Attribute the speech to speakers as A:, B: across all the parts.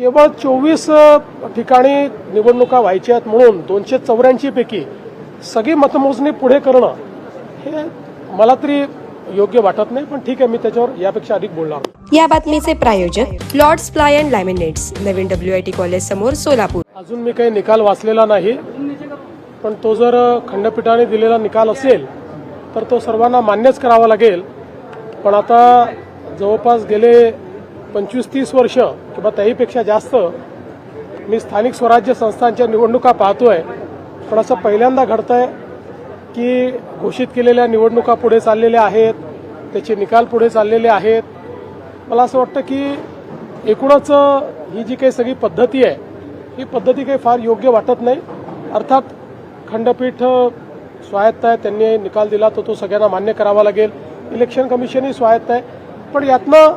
A: केवळ चोवीस ठिकाणी निवडणुका व्हायच्या आहेत म्हणून दोनशे चौऱ्याऐंशी पैकी सगळी मतमोजणी पुढे करणं हे मला तरी योग्य वाटत नाही पण ठीक आहे मी त्याच्यावर यापेक्षा अधिक बोलणार.
B: या बातमीचे प्रायोजक लॉर्ड्स फ्लाय अँड लॅमिनेट्स नवीन डब्ल्यू आय टी कॉलेज समोर सोलापूर
A: अजून मी काही निकाल वाचलेला नाही पण तो जर खंडपीठाने दिलेला निकाल असेल तर तो सर्वांना मान्यच करावा लागेल पण आता जवळपास गेले पंचवीस तीस वर्ष किंवा त्याहीपेक्षा जास्त मी स्थानिक स्वराज्य संस्थांच्या निवडणुका पाहतोय. पण असं पहिल्यांदा घडतंय की घोषित केलेल्या निवडणुका पुढे चाललेल्या आहेत त्याचे निकाल पुढे चाललेले आहेत. मला असं वाटतं की एकूणच ही जी काही सगळी पद्धती आहे ही पद्धती काही फार योग्य वाटत नाही. अर्थात खंडपीठ स्वायत्त आहे त्यांनी निकाल दिला तर तो सगळ्यांना मान्य करावा लागेल. इलेक्शन कमिशनही स्वायत्त आहे. पण यातनं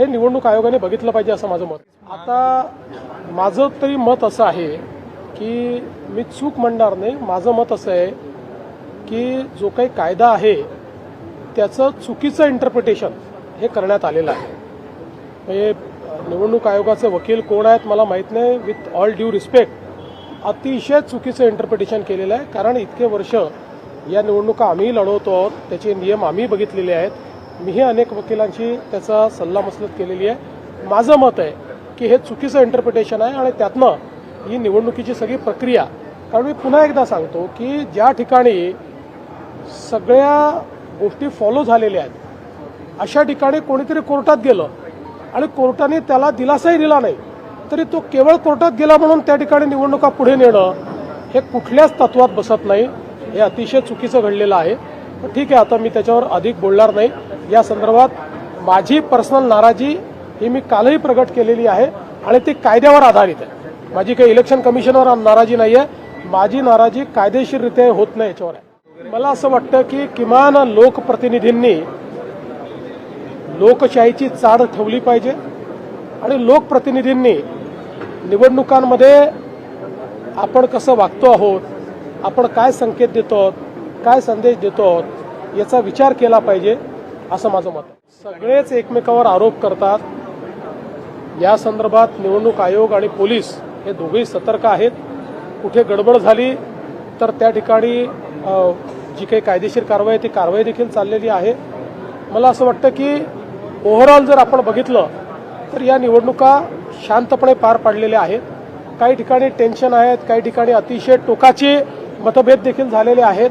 A: हे निवडणूक आयोगाने बघितलं पाहिजे असं माझं मत. आता माझं तरी मत असं आहे की मी चूक म्हणणार नाही. माझं मत असं आहे की जो काही कायदा आहे त्याचं चुकीचं इंटरप्रिटेशन हे करण्यात आलेलं आहे. म्हणजे निवडणूक आयोगाचे वकील कोण आहेत मला माहीत नाही. विथ ऑल ड्यू रिस्पेक्ट अतिशय चुकीचं इंटरप्रिटेशन केलेलं आहे. कारण इतके वर्ष या निवडणुका आम्ही लढवतो आहोत. त्याचे नियम आम्ही बघितलेले आहेत. मीही अनेक वकिलांची त्याचा सल्लामसलत केलेली आहे. माझं मत आहे की हे चुकीचं इंटरप्रिटेशन आहे आणि त्यातनं ही निवडणुकीची सगळी प्रक्रिया. कारण मी पुन्हा एकदा सांगतो की ज्या ठिकाणी सगळ्या गोष्टी फॉलो झालेल्या आहेत अशा ठिकाणी कोणीतरी कोर्टात गेलं आणि कोर्टाने त्याला दिलासाही दिला नाही तरी तो केवळ कोर्टात गेला म्हणून त्या ठिकाणी निवडणुका पुढे नेणं हे कुठल्याच तत्वात बसत नाही. हे अतिशय चुकीचं घडलेलं आहे. ठीक आहे आता मी त्याच्यावर अधिक बोलणार नाही. या संदर्भात माझी पर्सनल नाराजी ही मी कालही प्रगट केलेली आहे आणि ती कायद्यावर आधारित आहे. माझी काही इलेक्शन कमिशनवर नाराजी नाही आहे माझी नाराजी कायदेशीररित्या होत नाही याच्यावर. आहे मला असं वाटतं की किमान लोकप्रतिनिधींनी लोकशाहीची चाड ठेवली पाहिजे आणि लोकप्रतिनिधींनी निवडणुकांमध्ये आपण कसं वागतो आहोत आपण काय संकेत देतो आहोत काय संदेश देतो आहोत याचा विचार केला पाहिजे असं माझं मत सगळेच एकमेकावर आरोप करतात. या संदर्भात निवडणूक आयोग आणि पोलीस हे दोघेही सतर्क आहेत. कुठे गडबड झाली तर त्या ठिकाणी जी काही कायदेशीर कारवाई आहे ती कारवाई देखील चाललेली आहे. मला असं वाटतं की ओव्हरऑल जर आपण बघितलं तर या निवडणुका शांतपणे पार पाडलेल्या आहेत. काही ठिकाणी टेन्शन आहेत काही ठिकाणी अतिशय टोकाचे मतभेद देखील झालेले आहेत.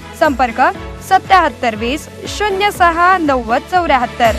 C: संपर्क सत्याहत्तर वीस शून्य सहा नव्वद चौऱ्याहत्तर.